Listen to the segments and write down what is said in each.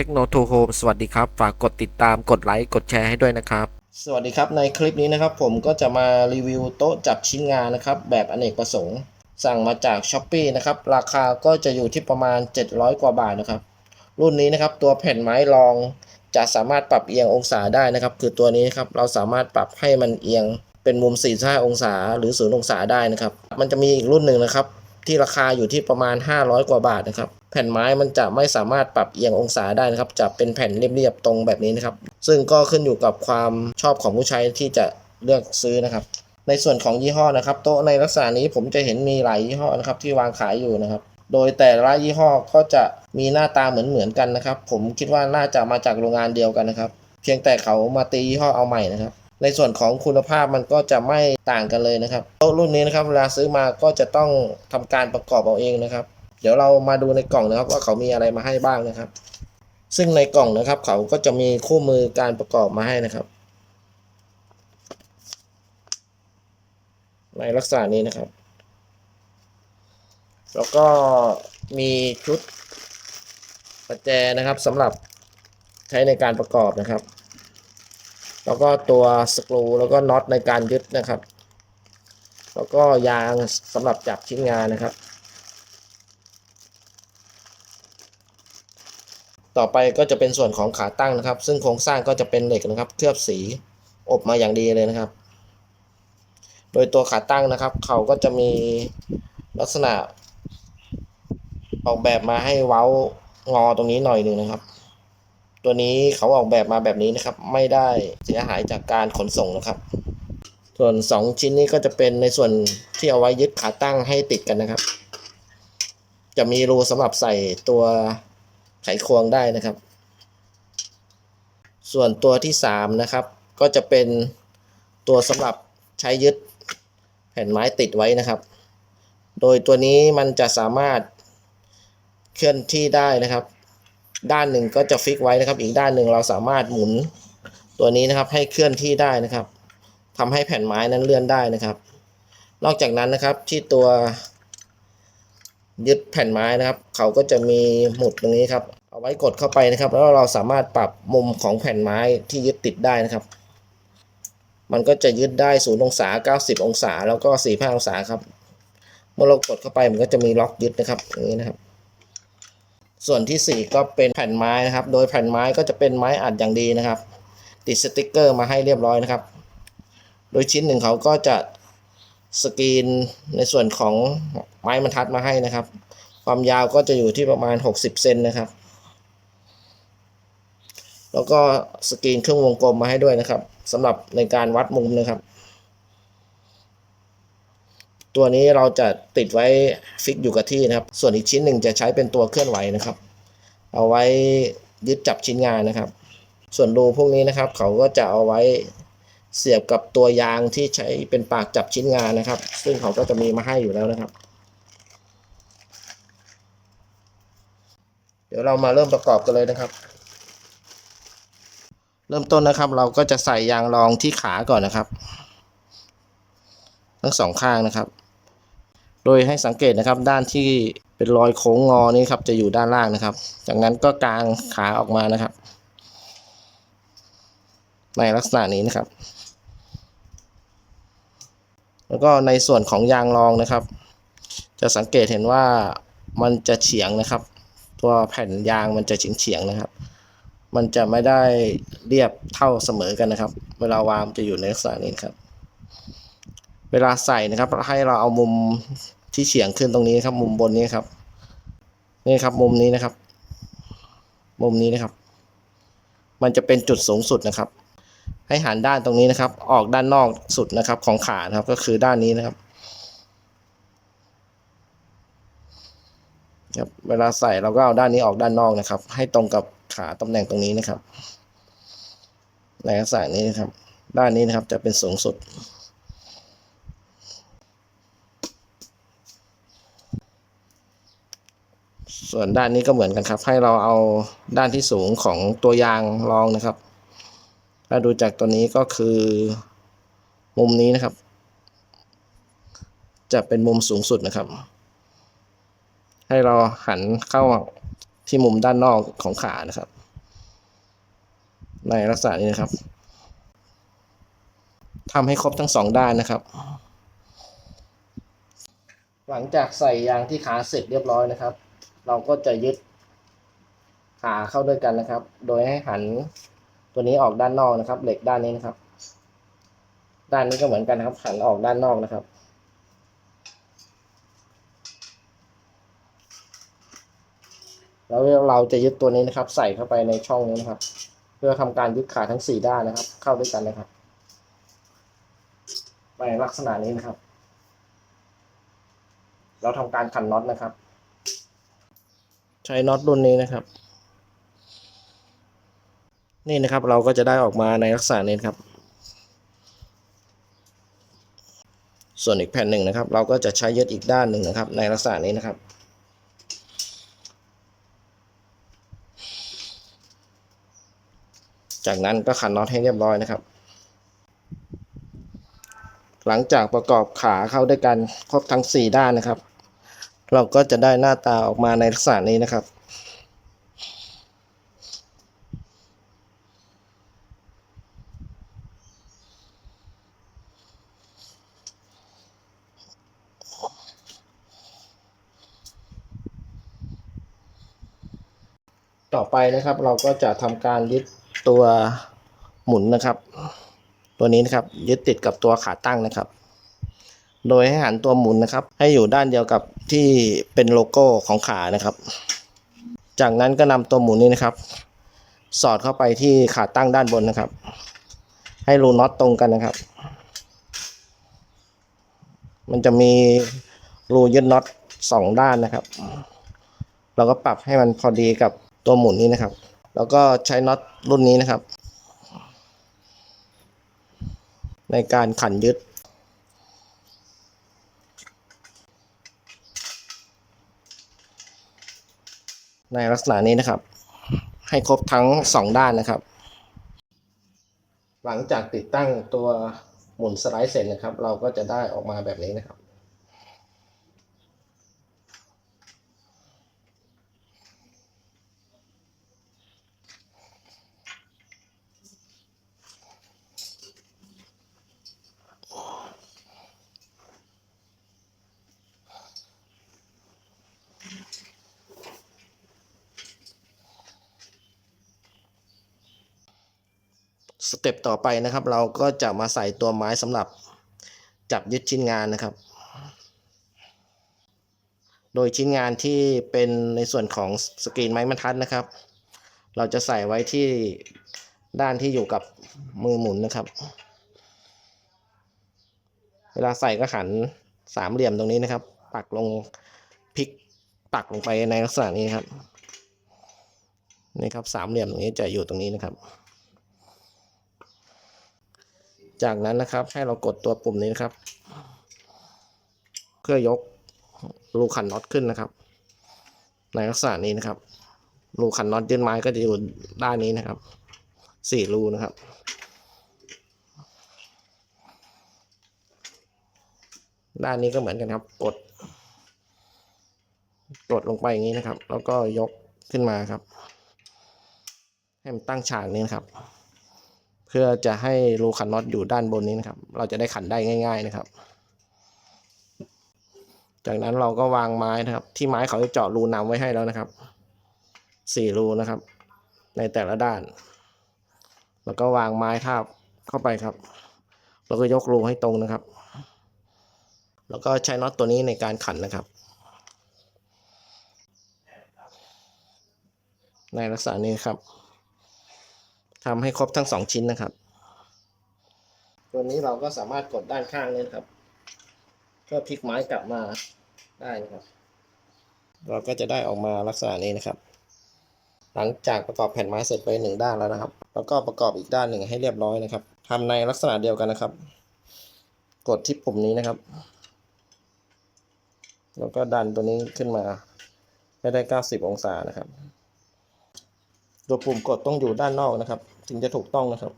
ทคโนโทโฮมสวัสดีครับ ฝากกดติดตามกดไลค์กดแชร์ให้ด้วยนะครับ สวัสดีครับในคลิปนี้นะครับ ผมก็จะมารีวิวโต๊ะจับชิ้นงานนะครับ แบบอเนกประสงค์ สั่งมาจาก s h อ p e e นะครับ ราคาก็จะอยู่ที่ประมาณ 700 กว่าบาทนะครับ รุ่นนี้นะครับตัวแผ่นไม้รองจะสามารถปรับเอียงองศาได้นะครับ คือตัวนี้ครับเราสามารถปรับให้มันเอียงเป็นมุม 45 องศาหรือ 0 องศาได้นะครับ มันจะมีอีกรุ่นหนึ่งนะครับ ที่ราคาอยู่ที่ประมาณ 500 กว่าบาทนะครับ แผ่นไม้มันจะไม่สามารถปรับเอียงองศาได้นะครับ จะเป็นแผ่นเรียบๆตรงแบบนี้นะครับ ซึ่งก็ขึ้นอยู่กับความชอบของผู้ใช้ที่จะเลือกซื้อนะครับ ในส่วนของยี่ห้อนะครับ โต๊ะในลักษณะนี้ผมจะเห็นมีหลายยี่ห้อนะครับที่วางขายอยู่นะครับโดยแต่ละยี่ห้อก็จะมีหน้าตาเหมือนเหมือนๆกันนะครับ ผมคิดว่าน่าจะมาจากโรงงานเดียวกันนะครับ เพียงแต่เขามาตียี่ห้อเอาใหม่นะครับ ในส่วนของคุณภาพมันก็จะไม่ต่างกันเลยนะครับโต๊ะรุ่นนี้นะครับเวลาซื้อมาก็จะต้องทำการประกอบเอาเองนะครับ เดี๋ยวเรามาดูในกล่องนะครับว่าเขามีอะไรมาให้บ้างนะครับ ซึ่งในกล่องนะครับ เขาก็จะมีคู่มือการประกอบมาให้นะครับ ในลักษณะนี้นะครับ แล้วก็มีชุดประแจนะครับสำหรับใช้ในการประกอบนะครับ แล้วก็ตัวสกรูแล้วก็น็อตในการยึดนะครับ แล้วก็ยางสำหรับจับชิ้นงานนะครับ ต่อไปก็จะเป็นส่วนของขาตั้งนะครับ ซึ่งโครงสร้างก็จะเป็นเหล็กนะครับ เคลือบสีอบมาอย่างดีเลยนะครับ โดยตัวขาตั้งนะครับ เขาก็จะมีลักษณะออกแบบมาให้เว้างอตรงนี้หน่อยหนึ่งนะครับ ตัวนี้เขาออกแบบมาแบบนี้นะครับ ไม่ได้เสียหายจากการขนส่งนะครับ ส่วน 2 ชิ้นนี้ก็จะเป็นในส่วนที่เอาไว้ยึดขาตั้งให้ติดกันนะครับ จะมีรูสำหรับใส่ตัวไขควงได้นะครับ ส่วนตัวที่ 3 นะครับ ก็จะเป็นตัวสำหรับใช้ยึดแผ่นไม้ติดไว้นะครับ โดยตัวนี้มันจะสามารถเคลื่อนที่ได้นะครับ ด้านหนึ่งก็จะฟิกไว้นะครับ อีกด้านหนึ่งเราสามารถหมุนตัวนี้นะครับ ให้เคลื่อนที่ได้นะครับทำให้แผ่นไม้นั้นเลื่อนได้นะครับ นอกจากนั้นนะครับที่ตัวยึดแผ่นไม้นะครับ เขาก็จะมีหมุดตรงนี้ครับ เอาไว้กดเข้าไปนะครับ แล้วเราสามารถปรับมุมของแผ่นไม้ที่ยึดติดได้นะครับ มันก็จะยึดได้0องศา 90 องศา แล้วก็45องศาครับ เมื่อเรากดเข้าไปมันก็จะมีล็อกยึดนะครับอย่างนี้นะครับ ส่วนที่ 4 ก็เป็นแผ่นไม้นะครับ โดยแผ่นไม้ก็จะเป็นไม้อัดอย่างดีนะครับ ติดสติกเกอร์มาให้เรียบร้อยนะครับ โดยชิ้นหนึ่งเขาก็จะสกรีนในส่วนของไม้บรรทัดมาให้นะครับ ความยาวก็จะอยู่ที่ประมาณ 60 เซนนะครับ แล้วก็สกรีนเครื่องวงกลมมาให้ด้วยนะครับสำหรับในการวัดมุมนะครับ ตัวนี้เราจะติดไว้ฟิกอยู่กับที่นะครับ ส่วนอีกชิ้นหนึ่งจะใช้เป็นตัวเคลื่อนไหวนะครับ เอาไว้ยึดจับชิ้นงานนะครับ ส่วนรูพวกนี้นะครับ เขาก็จะเอาไว้เสียบกับตัวยางที่ใช้เป็นปากจับชิ้นงานนะครับ ซึ่งเขาก็จะมีมาให้อยู่แล้วนะครับ เดี๋ยวเรามาเริ่มประกอบกันเลยนะครับ เริ่มต้นนะครับ เราก็จะใส่ยางรองที่ขาก่อนนะครับ ทั้งสองข้างนะครับ โดยให้สังเกตนะครับด้านที่เป็นรอยโค้งงอนี้ครับจะอยู่ด้านล่างนะครับ จากนั้นก็กางขาออกมานะครับ ในลักษณะนี้นะครับ แล้วก็ในส่วนของยางรองนะครับ จะสังเกตเห็นว่ามันจะเฉียงนะครับ ตัวแผ่นยางมันจะเฉียงเฉียงนะครับ มันจะไม่ได้เรียบเท่าเสมอกันนะครับ เวลาวางจะอยู่ในลักษณะนี้ครับ เวลาใส่นะครับ ให้เราเอามุมที่เฉียงขึ้นตรงนี้ครับ มุมบนนี้ครับ นี่ครับมุมนี้นะครับ มุมนี้นะครับ มันจะเป็นจุดสูงสุดนะครับ ให้หันด้านตรงนี้นะครับ ออกด้านนอกสุดนะครับ ของขานะครับก็คือด้านนี้นะครับครับเวลาใส่เราก็เอาด้านนี้ออกด้านนอกนะครับ ให้ตรงกับขาตำแหน่งตรงนี้นะครับในลักษณะนี้นะครับ ด้านนี้นะครับจะเป็นสูงสุด ส่วนด้านนี้ก็เหมือนกันครับ ให้เราเอาด้านที่สูงของตัวยางรองนะครับ ถ้าดูจากตัวนี้ก็คือมุมนี้นะครับ จะเป็นมุมสูงสุดนะครับ ให้เราหันเข้าที่มุมด้านนอกของขานะครับ ในลักษณะนี้นะครับทำให้ครบทั้งสองด้านนะครับหลังจากใส่ยางที่ขาเสร็จเรียบร้อยนะครับ เราก็จะยึดขาเข้าด้วยกันนะครับ โดยให้หันตัวนี้ออกด้านนอกนะครับ เหล็กด้านนี้นะครับ ด้านนี้ก็เหมือนกันนะครับ หันออกด้านนอกนะครับ แล้วเราจะยึดตัวนี้นะครับ ใส่เข้าไปในช่องนี้นะครับ เพื่อทำการยึดขาทั้งสี่ด้านนะครับ เข้าด้วยกันนะครับไปลักษณะนี้นะครับ เราทำการขันน็อตนะครับ ใช้น็อตรุ่นนี้นะครับ นี่นะครับเราก็จะได้ออกมาในลักษณะนี้ครับ ส่วนอีกแผ่นหนึ่งนะครับ เราก็จะใช้ยึดอีกด้านหนึ่งนะครับ ในลักษณะนี้นะครับจากนั้นก็ขันน็อตให้เรียบร้อยนะครับ หลังจากประกอบขาเข้าด้วยกันครบทั้ง 4 ด้านนะครับ เราก็จะได้หน้าตาออกมาในลักษณะนี้นะครับ ต่อไปนะครับเราก็จะทำการยึดตัวหมุนนะครับ ตัวนี้นะครับยึดติดกับตัวขาตั้งนะครับ โดยให้หันตัวหมุนนะครับ ให้อยู่ด้านเดียวกับที่เป็นโลโก้ของขานะครับ จากนั้นก็นำตัวหมุนนี้นะครับ สอดเข้าไปที่ขาตั้งด้านบนนะครับ ให้รูน็อตตรงกันนะครับ มันจะมีรูยึดน็อตสองด้านนะครับ เราก็ปรับให้มันพอดีกับตัวหมุนนี้นะครับ แล้วก็ใช้น็อตรุ่นนี้นะครับ ในการขันยึด ในลักษณะนี้นะครับ ให้ครบทั้งสองด้านนะครับ หลังจากติดตั้งตัวหมุนสไลด์เสร็จนะครับ เราก็จะได้ออกมาแบบนี้นะครับ สเต็ปต่อไปนะครับ เราก็จะมาใส่ตัวไม้สำหรับจับยึดชิ้นงานนะครับ โดยชิ้นงานที่เป็นในส่วนของสกรีนไม้บรรทัดนะครับ เราจะใส่ไว้ที่ด้านที่อยู่กับมือหมุนนะครับ เวลาใส่ก็หันสามเหลี่ยมตรงนี้นะครับ ปักลงพลิกปักลงไปในลักษณะนี้ครับนี่ครับสามเหลี่ยมตรงนี้จะอยู่ตรงนี้นะครับ จากนั้นนะครับให้เรากดตัวปุ่มนี้นะครับ เพื่อยกรูขันน็อตขึ้นนะครับ ในลักษณะนี้นะครับ รูขันน็อตยื่นไม้ก็จะอยู่ด้านนี้นะครับสี่รูนะครับ ด้านนี้ก็เหมือนกันครับ กด กดลงไปอย่างนี้นะครับ แล้วก็ยกขึ้นมาครับ ให้มันตั้งฉากนี้นะครับ เพื่อจะให้รูขันน็อตอยู่ด้านบนนี้นะครับ เราจะได้ขันได้ง่าย ๆนะครับ จากนั้นเราก็วางไม้นะครับ ที่ไม้เขาจะเจาะรูนำไว้ให้แล้วนะครับสี่รูนะครับ ในแต่ละด้าน แล้วก็วางไม้ทาบเข้าไปครับ แล้วก็ยกรูให้ตรงนะครับ แล้วก็ใช้น็อตตัวนี้ในการขันนะครับ ในลักษณะนี้ครับ ทำให้ครบทั้งสองชิ้นนะครับ ตัวนี้เราก็สามารถกดด้านข้างนี้นครับ เพื่อพลิกไม้กลับมาได้นะครับ เราก็จะได้ออกมาลักษณะนี้นะครับ หลังจากประกอบแผ่นไม้เสร็จไปหนึ่งด้านแล้วนะครับ แล้วก็ประกอบอีกด้านหนึ่งให้เรียบร้อยนะครับทำในลักษณะเดียวกันนะครับ กดที่ปุ่มนี้นะครับ แล้วก็ดันตัวนี้ขึ้นมาให้ได้ 90 องศานะครับ ตัวปุ่มกดต้องอยู่ด้านนอกนะครับ ถึงจะถูกต้องนะครับ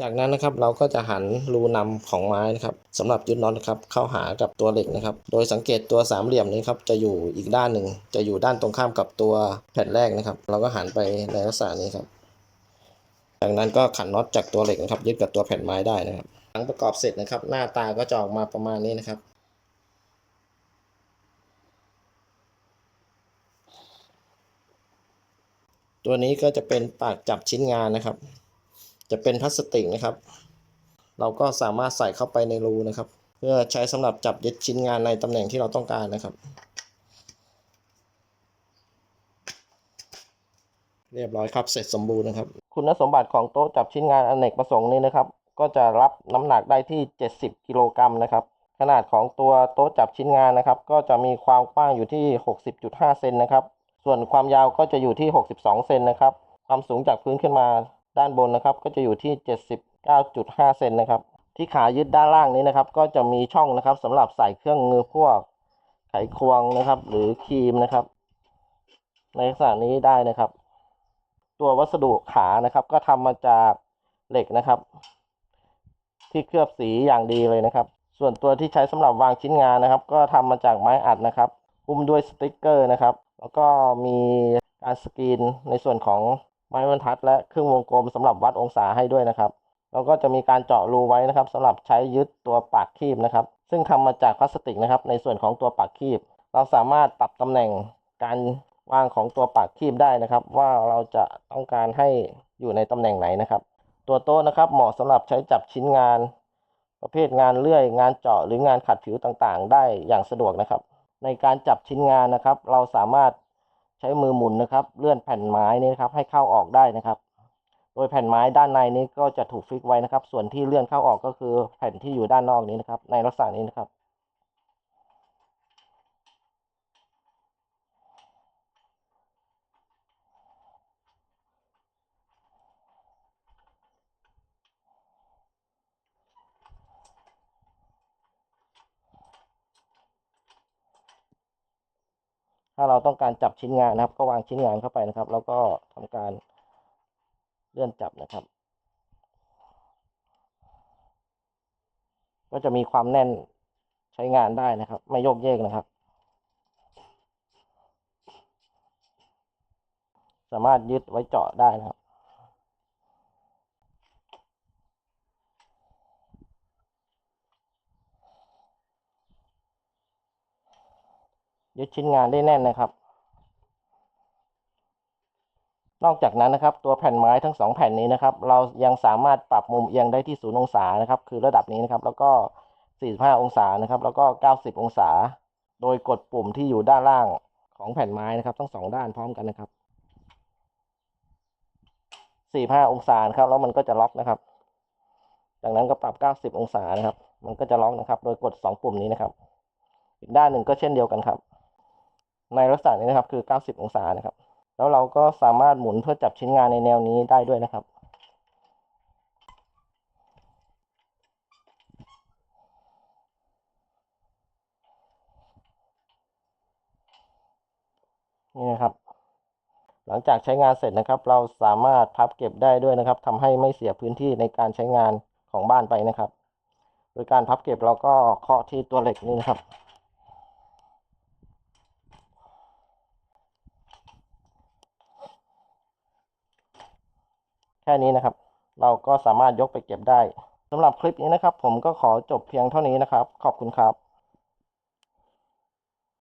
จากนั้นนะครับเราก็จะหันรูนำของไม้นะครับสำหรับยึดน็อตนะครับเข้าหากับตัวเหล็กนะครับ โดยสังเกตตัวสามเหลี่ยมนี้ครับจะอยู่อีกด้านหนึ่งจะอยู่ด้านตรงข้ามกับตัวแผ่นแรกนะครับ เราก็หันไปในลักษณะนี้ครับจากนั้นก็ขันน็อตจากตัวเหล็กนะครับยึดกับตัวแผ่นไม้ได้นะครับหลังประกอบเสร็จนะครับ หน้าตาก็จะออกมาประมาณนี้นะครับ ตัวนี้ก็จะเป็นปากจับชิ้นงานนะครับ จะเป็นพลาสติกนะครับ เราก็สามารถใส่เข้าไปในรูนะครับ เพื่อใช้สำหรับจับยึดชิ้นงานในตำแหน่งที่เราต้องการนะครับ เรียบร้อยครับเสร็จสมบูรณ์นะครับ คุณสมบัติของโต๊ะจับชิ้นงานอเนกประสงค์นี้นะครับ ก็จะรับน้ำหนักได้ที่ 70 กิโลกรัมนะครับ ขนาดของตัวโต๊ะจับชิ้นงานนะครับ ก็จะมีความกว้างอยู่ที่ 60.5 เซนนะครับ ส่วนความยาวก็จะอยู่ที่ 62 เซนนะครับ ความสูงจากพื้นขึ้นมาด้านบนนะครับ ก็จะอยู่ที่ 79.5 เซนนะครับ ที่ขายึดด้านล่างนี้นะครับ ก็จะมีช่องนะครับสำหรับใส่เครื่องมือพวกไขควงนะครับ หรือครีมนะครับ ในลักษณะนี้ได้นะครับ ตัววัสดุขานะครับ ก็ทำมาจากเหล็กนะครับ ที่เคลือบสีอย่างดีเลยนะครับ ส่วนตัวที่ใช้สำหรับวางชิ้นงานนะครับ ก็ทำมาจากไม้อัดนะครับหุ้มด้วยสติกเกอร์นะครับ แล้วก็มีการสกรีนในส่วนของไม้บรรทัด และเครื่องวงกลมสำหรับวัดองศาให้ด้วยนะครับ แล้วก็จะมีการเจาะรูไว้นะครับสำหรับใช้ยึดตัวปากคีบนะครับ ซึ่งทำมาจากพลาสติกนะครับ ในส่วนของตัวปากคีบ เราสามารถปรับตำแหน่งการวางของตัวปากคีบได้นะครับ ว่าเราจะต้องการให้อยู่ในตำแหน่งไหนนะครับ ตัวโต๊ะนะครับเหมาะสำหรับใช้จับชิ้นงาน ประเภทงานเลื่อย งานเจาะหรืองานขัดผิวต่างๆ ได้อย่างสะดวกนะครับ ในการจับชิ้นงานนะครับ เราสามารถใช้มือหมุนนะครับ เลื่อนแผ่นไม้นี้นะครับ ให้เข้าออกได้นะครับ โดยแผ่นไม้ด้านในนี้ก็จะถูกฟิกไว้นะครับ ส่วนที่เลื่อนเข้าออกก็คือแผ่นที่อยู่ด้านนอกนี้นะครับ ในลักษณะนี้นะครับ ถ้าเราต้องการจับชิ้นงานนะครับ ก็วางชิ้นงานเข้าไปนะครับ แล้วก็ทำการเลื่อนจับนะครับ ก็จะมีความแน่นใช้งานได้นะครับ ไม่โยกเยกนะครับ สามารถยึดไว้เจาะได้นะครับ ยึดชิ้นงานได้แน่นนะครับ นอกจากนั้นนะครับ ตัวแผ่นไม้ทั้งสองแผ่นนี้นะครับ เรายังสามารถปรับมุมเอียงได้ที่ศูนย์องศานะครับ คือระดับนี้นะครับ แล้วก็ 45 องศานะครับ แล้วก็ 90 องศา โดยกดปุ่มที่อยู่ด้านล่างของแผ่นไม้นะครับทั้งสองด้านพร้อมกันนะครับ 45 องศาครับแล้วมันก็จะล็อกนะครับ จากนั้นก็ปรับ 90 องศานะครับ มันก็จะล็อกนะครับ โดยกด 2 ปุ่มนี้นะครับ อีกด้านหนึ่งก็เช่นเดียวกันครับ ในลักษณะนี้นะครับคือ 90 องศานะครับ แล้วเราก็สามารถหมุนเพื่อจับชิ้นงานในแนวนี้ได้ด้วยนะครับ นี่นะครับ หลังจากใช้งานเสร็จนะครับ เราสามารถพับเก็บได้ด้วยนะครับทำให้ไม่เสียพื้นที่ในการใช้งานของบ้านไปนะครับ โดยการพับเก็บเราก็เคาะที่ตัวเหล็กนี่นะครับ แค่นี้นะครับ เราก็สามารถยกไปเก็บได้สำหรับคลิปนี้นะครับ ผมก็ขอจบเพียงเท่านี้นะครับ ขอบคุณครับ